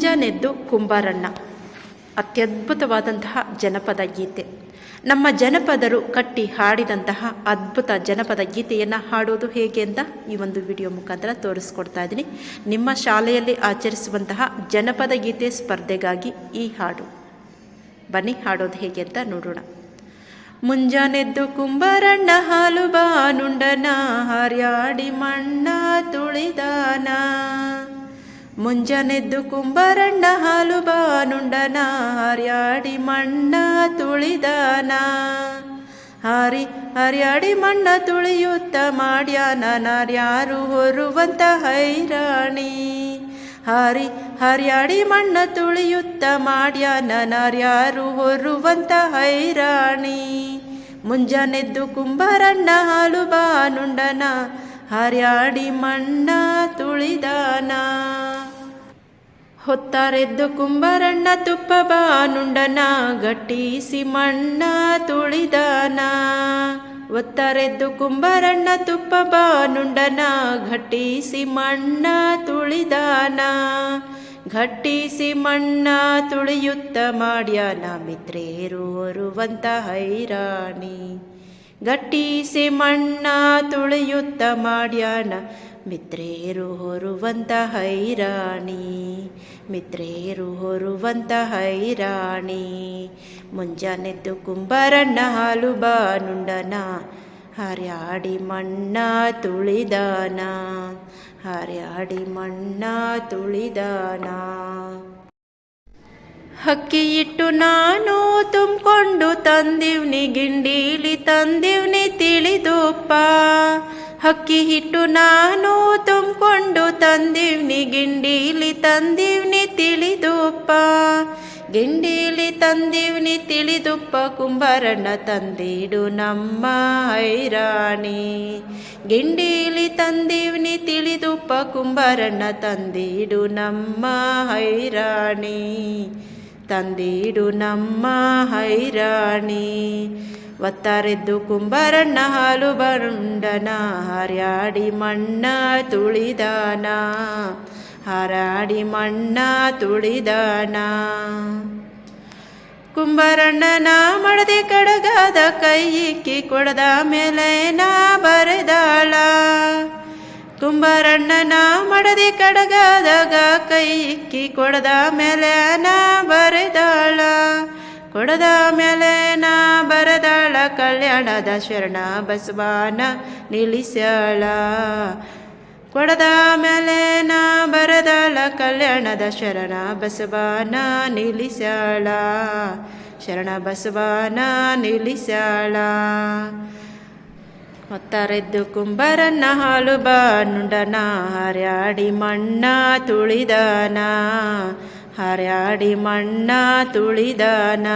ಮುಂಜಾನೆದ್ದು ಕುಂಬಾರಣ್ಣ. ಅತ್ಯದ್ಭುತವಾದಂತಹ ಜನಪದ ಗೀತೆ. ನಮ್ಮ ಜನಪದರು ಕಟ್ಟಿ ಹಾಡಿದಂತಹ ಅದ್ಭುತ ಜನಪದ ಗೀತೆಯನ್ನು ಹಾಡೋದು ಹೇಗೆ ಅಂತ ಈ ಒಂದು ವಿಡಿಯೋ ಮುಖಾಂತರ ತೋರಿಸ್ಕೊಡ್ತಾ ಇದ್ದೀನಿ. ನಿಮ್ಮ ಶಾಲೆಯಲ್ಲಿ ಆಚರಿಸುವಂತಹ ಜನಪದ ಗೀತೆ ಸ್ಪರ್ಧೆಗಾಗಿ ಈ ಹಾಡು. ಬನ್ನಿ, ಹಾಡೋದು ಹೇಗೆ ಅಂತ ನೋಡೋಣ. ಮುಂಜಾನೆದ್ದು ಕುಂಬಾರಣ್ಣ ಹಾಲು ಬಾನುಂಡನ, ಹರ್ಯಾಡಿ ಮಣ್ಣ ತುಳಿದಾನ. ಮುಂಜಾನೆದ್ದು ಕುಂಬರಣ್ಣ ಹಾಲು ಬಾನುಂಡನ ಹರ್ಯಾಡಿ ಮಣ್ಣ ತುಳಿದಾನ. ಹಾರಿ, ಹರ್ಯಾಡಿ ಮಣ್ಣ ತುಳಿಯುತ್ತ ಮಾಡ್ಯಾನ, ನಾರ್ಯಾರು ಹೊರುವಂತ ಹೈರಾಣಿ. ಹಾರಿ, ಹರಿಯಾಡಿ ಮಣ್ಣ ತುಳಿಯುತ್ತ ಮಾಡ್ಯಾನ, ನಾರ್ಯಾರು ಹೊರುವಂತ ಹೈರಾಣಿ. ಮುಂಜಾನೆದ್ದು ಕುಂಬರಣ್ಣ ಹಾಲು ಬಾನುಂಡನ ಹರ್ಯಾಡಿ ಮಣ್ಣ ತುಳಿದಾನ. ಹೊತ್ತಾರೆದ್ದು ಕುಂಬರಣ್ಣ ತುಪ್ಪ ಬಾನುಂಡನ ಗಟ್ಟಿಸಿ ಮಣ್ಣ ತುಳಿದಾನ. ಒತ್ತಾರೆದ್ದು ಕುಂಬರಣ್ಣ ತುಪ್ಪ ಬಾನುಂಡನ ಘಟ್ಟಿಸಿ ಮಣ್ಣ ತುಳಿದಾನ. ಘಟ್ಟಿಸಿ ಮಣ್ಣ ತುಳಿಯುತ್ತ ಮಾಡ್ಯಾನ ಮಿತ್ರೇರು ಹೊರುವಂತ ಹೈರಾಣಿ. ಗಟ್ಟಿಸಿ ಮಣ್ಣ ತುಳಿಯುತ್ತ ಮಾಡ್ಯಾನ ಮಿತ್ರೇರು ಹೊರುವಂತ ಹೈರಾಣಿ, ಮಿತ್ರೇರು ಹೊರುವಂತ ಹೈರಾಣಿ. ಮುಂಜಾನೆದ್ದು ಕುಂಬಾರಣ್ಣ ಹಾಲು ಬಾನುಂಡನ, ಹರ್ಯಾಡಿ ಮಣ್ಣ ತುಳಿದಾನ, ಹರ್ಯಾಡಿ ಮಣ್ಣ ತುಳಿದಾನ. ಹಕ್ಕಿ ಇಟ್ಟು ನಾನು ತುಂಬಿಕೊಂಡು ತಂದಿವ್ನಿ, ಗಿಂಡೀಲಿ ತಂದಿವ್ನಿ ತಿಳಿದುಪ್ಪ. ಹಕ್ಕಿ ಹಿಟ್ಟು ನಾನು ತುಂಬಿಕೊಂಡು ತಂದಿವ್ನಿ, ಗಿಂಡೀಲಿ ತಂದಿವ್ನಿ ತಿಳಿದುಪ್ಪ. ಗಿಂಡೀಲಿ ತಂದಿವ್ನಿ ತಿಳಿದುಪ್ಪ, ಕುಂಬಾರಣ್ಣ ತಂದಿಡು ನಮ್ಮ ಹೈರಾಣಿ. ಗಿಂಡೀಲಿ ತಂದಿವ್ನಿ ತಿಳಿದುಪ್ಪ, ಕುಂಬರಣ್ಣ ತಂದಿಡು ನಮ್ಮ ಐರಾಣಿ ತಂದಿಡು ನಮ್ಮ ಹೈರಾಣಿ. ಒತ್ತಾರೆದ್ದು ಕುಂಬಾರಣ್ಣ ಹಾಲು ಬರುಂಡನ ಹರ್ಯಾಡಿ ಮಣ್ಣ ತುಳಿದಾನ, ಹಾರಾಡಿ ಮಣ್ಣ ತುಳಿದಾನ. ಕುಂಬಾರಣ್ಣನ ಮಡದಿ ಕಡಗಾದ ಕೈ ಇಕ್ಕಿ ಕೊಡದ ಮೇಲೆ ನಾ ಬರೆದಾಳ. ಕುಂಬಾರಣ್ಣನ ಮಡದಿ ಕಡಗಾದಾಗ ಕೈ ಇಕ್ಕಿ ಕೊಡದ ಮೇಲೆ ನಾ ಬರೆದಾಳ. ಕೊಡದ ಮೇಲೆ ನಾ ಬರದಾಳ. ಕಲ್ಯಾಣದ ಶರಣ ಬಸವಾನ ನಿಲ್ಲಿಸ್ಯಾಳ. ಕೊಡದ ಮೇಲೆ ನಾ ಬರದಳ ಕಲ್ಯಾಣದ ಶರಣ ಬಸವಾನ ನಿಲ್ಲಿಸ್ಯಾಳ. ಶರಣ ಬಸವಾನ ನಿಲ್ಲಿಸ್ಯಾಳ. ಹೊತ್ತಾರೆದ್ದು ಕುಂಬರನ್ನ ಹಾಲು ಬಾನುಂಡನ ಹರ್ಯಾಡಿ ಮಣ್ಣ ತುಳಿದಾನ. ಹರ್ಯಾಡಿ ಮಣ್ಣ ತುಳಿದಾನ.